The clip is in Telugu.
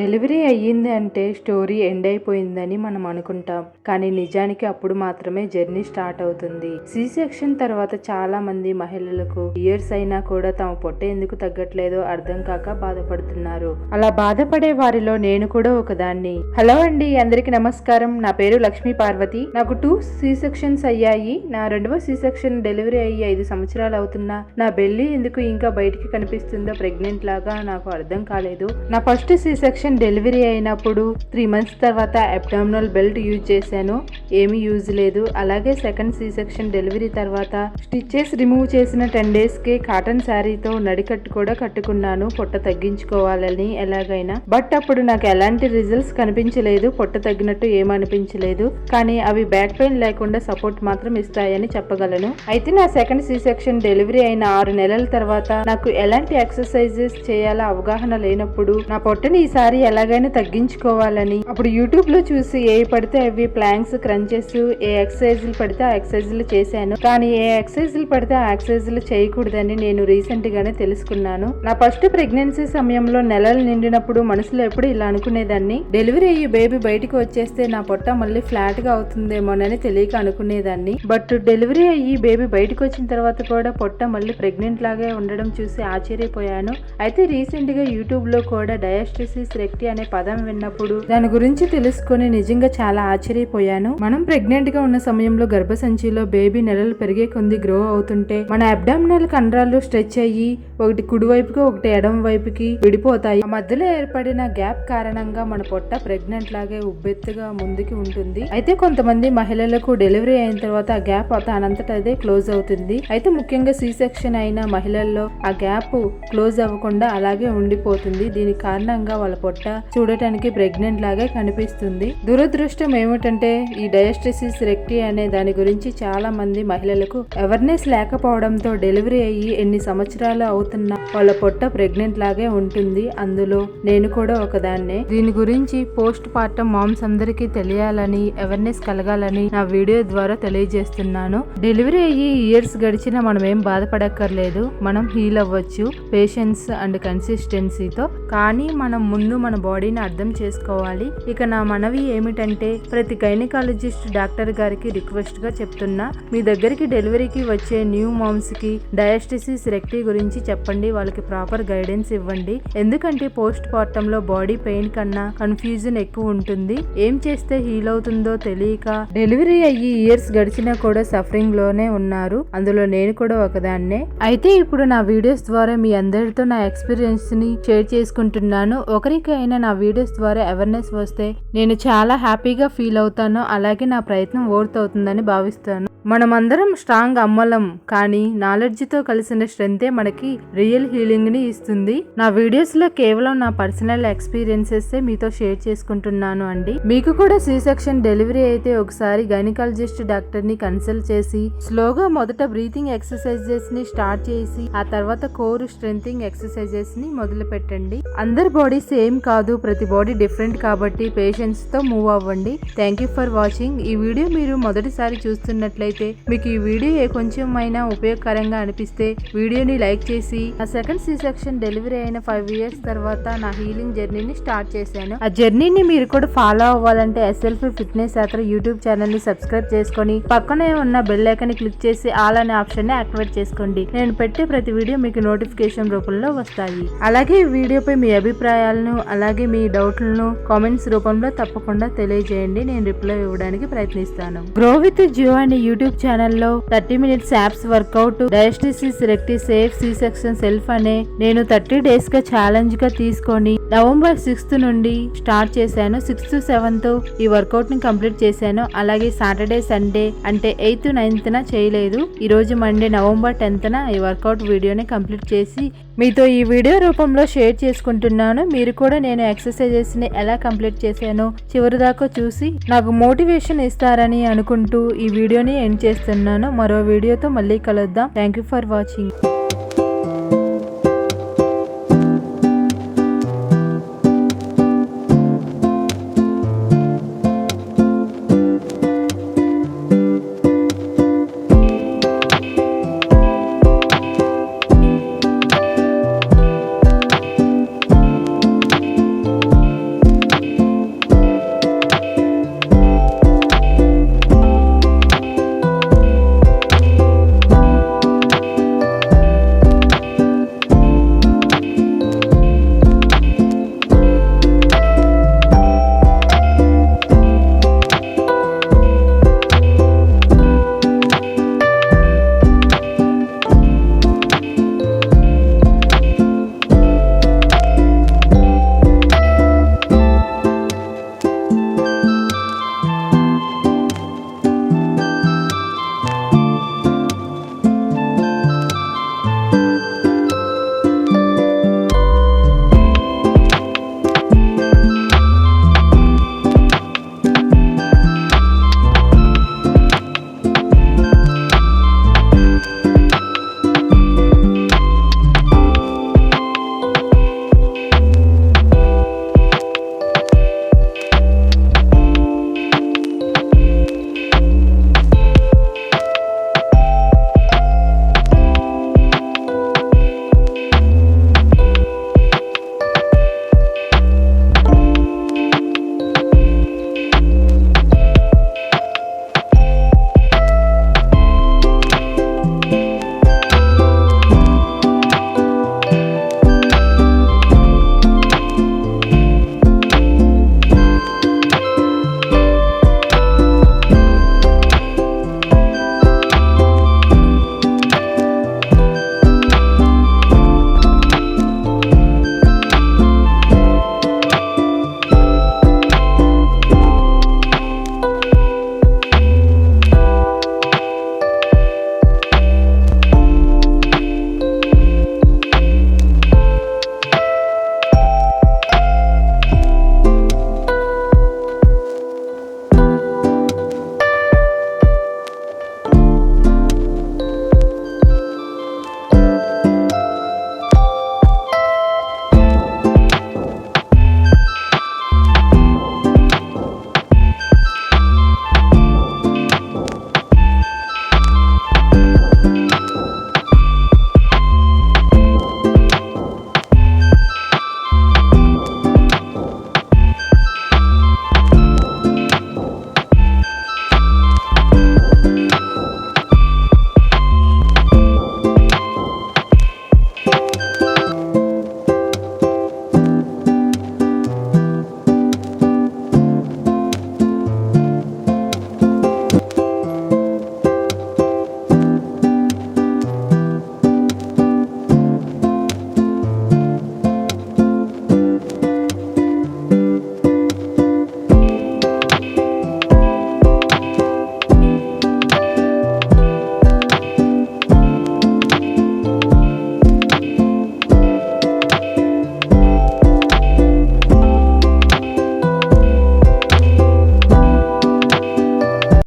డెలివరీ అయ్యింది అంటే స్టోరీ ఎండ్ అయిపోయిందని మనం అనుకుంటాం. కానీ నిజానికి అప్పుడు మాత్రమే జర్నీ స్టార్ట్ అవుతుంది. సి సెక్షన్ తర్వాత చాలా మంది మహిళలకు ఇయర్స్ అయినా కూడా తమ పొట్ట ఎందుకు తగ్గట్లేదో అర్థం కాక బాధపడుతున్నారు. అలా బాధపడే వారిలో నేను కూడా ఒకదాన్ని. హలో అండి అందరికి నమస్కారం. నా పేరు లక్ష్మీ పార్వతి. నాకు టూ సి సెక్షన్స్ అయ్యాయి. నా రెండవ సి సెక్షన్ డెలివరీ అయ్యి ఐదు సంవత్సరాలు అవుతున్నా. నా బెల్లి ఎందుకు ఇంకా బయటికి కనిపిస్తుందో ప్రెగ్నెంట్ లాగా నాకు అర్థం కాలేదు. నా ఫస్ట్ సి సెక్షన్ డెలివరీ అయినప్పుడు త్రీ మంత్స్ తర్వాత అబ్డామినల్ బెల్ట్ యూజ్ చేశాను. ఏమీ యూజ్ లేదు. అలాగే సెకండ్ సీ సెక్షన్ డెలివరీ తర్వాత స్టిచ్చెస్ రిమూవ్ చేసిన టెన్ డేస్కి కాటన్ శారీతో నడికట్టు కూడా కట్టుకున్నాను. పొట్ట తగ్గించుకోవాలని ఎలాగైనా. బట్ అప్పుడు నాకు ఎలాంటి రిజల్ట్స్ కనిపించలేదు. పొట్ట తగ్గినట్టు ఏమనిపించలేదు కానీ అవి బ్యాక్ పెయిన్ లేకుండా సపోర్ట్ మాత్రం ఇస్తాయని చెప్పగలను. అయితే నా సెకండ్ సీ సెక్షన్ డెలివరీ అయిన ఆరు నెలల తర్వాత నాకు ఎలాంటి ఎక్సర్సైజెస్ చేయాలో అవగాహన లేనప్పుడు నా పొట్టని ఈసారి ఎలాగైనా తగ్గించుకోవాలని. అప్పుడు యూట్యూబ్లో చూసి ఏ పడితే అవి ప్లాంక్స్ క్రంచెస్ ఏ ఎక్సర్సైజ్లు పడితే ఆ ఎక్సర్సైజ్లు చేశాను. కానీ ఏ ఎక్సర్సైజ్లు పడితే ఆ ఎక్సర్సైజ్లు చేయకూడదని నేను రీసెంట్ గానే తెలుసుకున్నాను. నా ఫస్ట్ ప్రెగ్నెన్సీ సమయంలో నెలలు నిండినప్పుడు మనసులో ఎప్పుడు ఇలా అనుకునేదాన్ని. డెలివరీ అయ్యి బేబీ బయటకు వచ్చేస్తే నా పొట్ట మళ్ళీ ఫ్లాట్గా అవుతుందేమోనని తెలియక అనుకునేదాన్ని. బట్ డెలివరీ అయ్యి బేబీ బయటకు వచ్చిన తర్వాత కూడా పొట్ట మళ్ళీ ప్రెగ్నెంట్ లాగే ఉండడం చూసి ఆశ్చర్యపోయాను. అయితే రీసెంట్గా యూట్యూబ్లో కూడా డయాస్ట్రిసిస్ రెక్టి అనే పదం విన్నప్పుడు దాని గురించి తెలుసుకొని నిజంగా చాలా ఆశ్చర్యపోయాను. మనం ప్రెగ్నెంట్గా ఉన్న సమయంలో గర్భసంచిలో బేబీ నెలలు పెరిగే కొంది గ్రో అవుతుంటే మన అబ్డామినల్ కండరాలు స్ట్రెచ్ అయ్యి ఒకటి కుడి వైపుకి ఒకటి ఎడమ వైపుకి విడిపోతాయి. మధ్యలో ఏర్పడిన గ్యాప్ కారణంగా మన పొట్ట ప్రెగ్నెంట్ లాగే ఉబ్బెత్తుగా ముందుకి ఉంటుంది. అయితే కొంతమంది మహిళలకు డెలివరీ అయిన తర్వాత ఆ గ్యాప్ దానంతట అదే క్లోజ్ అవుతుంది. అయితే ముఖ్యంగా సి సెక్షన్ అయిన మహిళల్లో ఆ గ్యాప్ క్లోజ్ అవ్వకుండా అలాగే ఉండిపోతుంది. దీని కారణంగా వాళ్ళ పొట్ట చూడటానికి ప్రెగ్నెంట్ లాగే కనిపిస్తుంది. దురదృష్టం ఏమిటంటే ఈ డయాస్ట్రిసిస్ రెక్టి అనే దాని గురించి చాలా మంది మహిళలకు అవేర్నెస్ లేకపోవడంతో డెలివరీ అయ్యి ఎన్ని సంవత్సరాలు అవుతున్నా వాళ్ళ పొట్ట ప్రెగ్నెంట్ లాగే ఉంటుంది. అందులో నేను కూడా ఒకదాన్నే. దీని గురించి పోస్ట్ పార్టం మామ్స్ అందరికీ తెలియాలని అవేర్నెస్ కలగాలని నా వీడియో ద్వారా తెలియజేస్తున్నాను. డెలివరీ అయ్యి ఇయర్స్ గడిచినా మనం ఏం బాధపడక్కర్లేదు. మనం హీల్ అవ్వచ్చు. పేషెన్స్ అండ్ కన్సిస్టెన్సీతో కానీ మనం ముందు మన బాడీని అర్థం చేసుకోవాలి. ఇక నా మనవి ఏమిటంటే ప్రతి గైనకాలజిస్ట్ డాక్టర్ గారికి రిక్వెస్ట్గా చెప్తున్నా మీ దగ్గరికి డెలివరీకి వచ్చే న్యూ మామ్స్కి డయాస్టిసిస్ రెక్టి గురించి చెప్పండి. వాళ్ళకి ప్రాపర్ గైడెన్స్ ఇవ్వండి. ఎందుకంటే పోస్ట్ పార్టం లో బాడీ పెయిన్ కన్నా కన్ఫ్యూజన్ ఎక్కువ ఉంటుంది. ఏం చేస్తే హీల్ అవుతుందో తెలియక డెలివరీ అయ్యి ఇయర్స్ గడిచినా కూడా సఫరింగ్లోనే ఉన్నారు. అందులో నేను కూడా ఒకదాన్నే. అయితే ఇప్పుడు నా వీడియోస్ ద్వారా మీ అందరితో నా ఎక్స్పీరియన్స్ని షేర్ చేసుకుంటున్నాను. ఒకరికి అయినా నా వీడియోస్ ద్వారా అవేర్నెస్ వస్తే నేను చాలా హ్యాపీగా ఫీల్ అవుతాను. అలాగే నా ప్రయత్నం వర్త్ అవుతుందని భావిస్తాను. మనమందరం స్ట్రాంగ్ అమ్మలం కానీ నాలెడ్జ్తో కలిసిన స్ట్రెంతే మనకి రియల్ హీలింగ్ని ఇస్తుంది. నా వీడియోస్లో కేవలం నా పర్సనల్ ఎక్స్పీరియన్సెస్ మీతో షేర్ చేసుకుంటున్నాను అండి. మీకు కూడా సి సెక్షన్ డెలివరీ అయితే ఒకసారి గైనకాలజిస్ట్ డాక్టర్ని కన్సల్ట్ చేసి స్లోగా మొదట బ్రీతింగ్ ఎక్సర్సైజెస్ని స్టార్ట్ చేసి ఆ తర్వాత కోర్ స్ట్రెంథింగ్ ఎక్సర్సైజెస్ని మొదలు పెట్టండి. అందరి బాడీ సేమ్ కాదు ప్రతి బాడీ డిఫరెంట్ కాబట్టి పేషెంట్స్తో మూవ్ అవ్వండి. Thank you for watching. ఈ వీడియో మీరు మొదటిసారి చూస్తున్నట్లయితే మీకు ఈ వీడియో కొంచెం అయినా ఉపయోగకరంగా అనిపిస్తే వీడియోని లైక్ చేసి ఆ సెకండ్ సి సెక్షన్ డెలివరీ అయిన ఫైవ్ ఇయర్స్ తర్వాత నా హీలింగ్ జర్నీని స్టార్ట్ చేశాను. ఆ జర్నీని మీరు కూడా ఫాలో అవ్వాలంటే ఎస్ఎల్ఫ్ ఫిట్నెస్ యాత్ర యూట్యూబ్ ఛానల్ని సబ్స్క్రైబ్ చేసుకొని పక్కనే ఉన్న బెల్ ఐకాన్ క్లిక్ చేసి ఆల్ అనే ఆప్షన్ని యాక్టివేట్ చేసుకోండి. నేను పెట్టే ప్రతి వీడియో మీకు నోటిఫికేషన్ రూపంలో వస్తాయి. అలాగే ఈ వీడియోపై మీ అభిప్రాయాలను అలాగే మీ డౌట్లను కామెంట్స్ రూపంలో తప్పకుండా తెలియజేయండి. నేను రిప్లై ఇవ్వడానికి ప్రయత్నిస్తాను. గ్రో విత్ జియో అనే యూట్యూబ్ యూట్యూబ్ ఛానల్లో thirty minutes abs workout diastasis recti safe C section self అనే నేను థర్టీ డేస్గా ఛాలెంజ్గా తీసుకొని నవంబర్ సిక్స్త్ నుండి స్టార్ట్ చేశాను. సిక్స్త్ సెవెంత్ ఈ వర్కౌట్ని కంప్లీట్ చేశాను. అలాగే సాటర్డే సండే అంటే ఎయిత్ నైన్త్ న చేయలేదు. ఈ రోజు మండే నవంబర్ టెన్త్ న ఈ వర్కౌట్ వీడియోని కంప్లీట్ చేసి మీతో ఈ వీడియో రూపంలో షేర్ చేసుకుంటున్నాను. మీరు కూడా నేను ఎక్సర్సైజెస్ని ఎలా కంప్లీట్ చేశానో చివరి దాకా చూసి నాకు మోటివేషన్ ఇస్తారని అనుకుంటూ ఈ వీడియోని ఎండ్ చేస్తున్నాను. మరో వీడియోతో మళ్ళీ కలుద్దాం. Thank you for watching